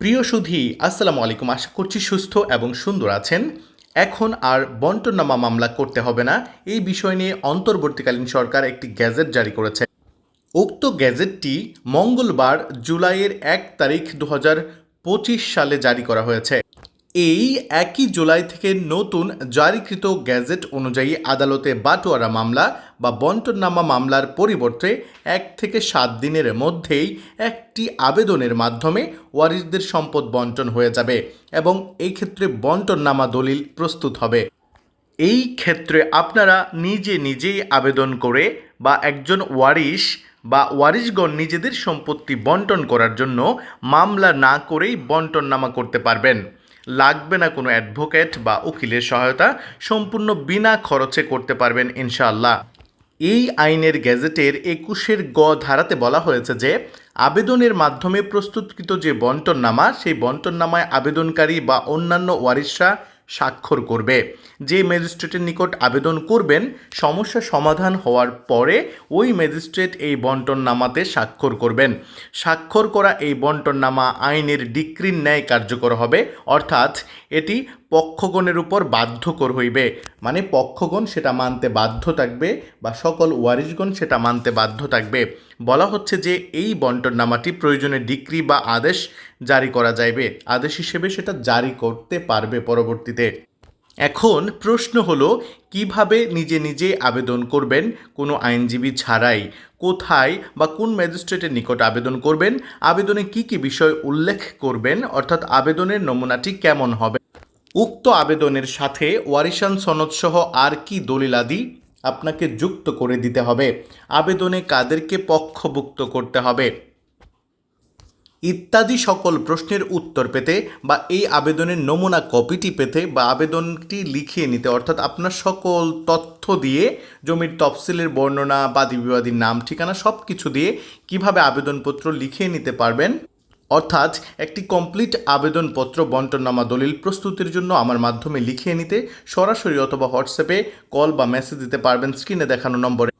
প্রিয় সুধী, আসসালামু আলাইকুম। আশা করছি সুস্থ এবং সুন্দর আছেন। এখন আর বন্টনামা মামলা করতে হবে না। এই বিষয় নিয়ে অন্তর্বর্তীকালীন সরকার একটি গ্যাজেট জারি করেছে। উক্ত গ্যাজেটটি মঙ্গলবার জুলাইয়ের এক তারিখ দু পঁচিশ সালে জারি করা হয়েছে। এই একই জুলাই থেকে নতুন জারিকৃত গ্যাজেট অনুযায়ী আদালতে বাটোয়ারা মামলা বা বন্টননামা মামলার পরিবর্তে এক থেকে সাত দিনের মধ্যেই একটি আবেদনের মাধ্যমে ওয়ারিসদের সম্পদ বন্টন হয়ে যাবে এবং এই ক্ষেত্রে বন্টননামা দলিল প্রস্তুত হবে। এই ক্ষেত্রে আপনারা নিজে নিজেই আবেদন করে বা একজন ওয়ারিশ বা ওয়ারিশগণ নিজেদের সম্পত্তি বন্টন করার জন্য মামলা না করেই বন্টননামা করতে পারবেন। লাগবে না কোনো অ্যাডভোকেট বা উকিলের সহায়তা, সম্পূর্ণ বিনা খরচে করতে পারবেন ইনশাআল্লাহ। এই আইনের গ্যাজেটের একুশের গ ধারাতে বলা হয়েছে যে, আবেদনের মাধ্যমে প্রস্তুতকৃত যে বন্টননামা, সেই বন্টননামায় আবেদনকারী বা অন্যান্য ওয়ারিশরা স্বাক্ষর করবে। যে ম্যাজিস্ট্রেটের নিকট আবেদন করবেন, সমস্যা সমাধান হওয়ার পরে ওই ম্যাজিস্ট্রেট এই বন্টননামাতে স্বাক্ষর করবেন। স্বাক্ষর করা এই বন্টননামা আইনের ডিক্রির ন্যায় কার্যকর হবে, অর্থাৎ এটি পক্ষগণের উপর বাধ্যকর হইবে। মানে পক্ষগণ সেটা মানতে বাধ্য থাকবে বা সকল ওয়ারিশগণ সেটা মানতে বাধ্য থাকবে। বলা হচ্ছে যে এই বন্টননামাটি প্রয়োজনে ডিক্রি বা আদেশ জারি করা যাইবে। আদেশ হিসেবে সেটা জারি করতে পারবে পরবর্তীতে। এখন প্রশ্ন হলো, কীভাবে নিজে নিজে আবেদন করবেন কোনো আইনজীবী ছাড়াই? কোথায় বা কোন ম্যাজিস্ট্রেটের নিকট আবেদন করবেন? আবেদনে কি কি বিষয় উল্লেখ করবেন? অর্থাৎ আবেদনের নমুনাটি কেমন হবে? উক্ত আবেদনের সাথে ওয়ারিশান সনদসহ আর কি দলিলাদি আপনাকে যুক্ত করে দিতে হবে। আবেদনে কাদেরকে পক্ষভুক্ত করতে হবে। ইত্যাদি সকল প্রশ্নের উত্তর পেতে বা এই আবেদনের নমুনা কপিটি পেতে বা আবেদনটি লিখিয়ে নিতে, অর্থাৎ আপনার সকল তথ্য দিয়ে, জমির তফসিলের বর্ণনা, বাদী বিবাদীর নাম, ঠিকানা সব কিছু দিয়ে কীভাবে আবেদনপত্র লিখিয়ে নিতে পারবেন অর্থাৎ একটি কমপ্লিট আবেদনপত্র বন্টননামা দলিল প্রস্তুতির জন্য আমার মাধ্যমে লিখিয়ে নিতে, সরাসরি অথবা হোয়াটসঅ্যাপে কল বা মেসেজ দিতে পারবেন স্ক্রিনে দেখানো নম্বরে।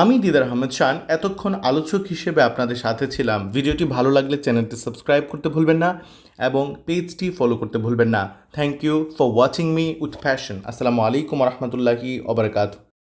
আমি দিদার আহমেদ শান, এতক্ষণ আলোচক হিসেবে আপনাদের সাথে ছিলাম। ভিডিওটি ভালো লাগলে চ্যানেলটি সাবস্ক্রাইব করতে ভুলবেন না এবং পেজটি ফলো করতে ভুলবেন না। Thank you for watching me with fashion আসসালামু আলাইকুম রহমতুল্লাহি ওবরাকাতু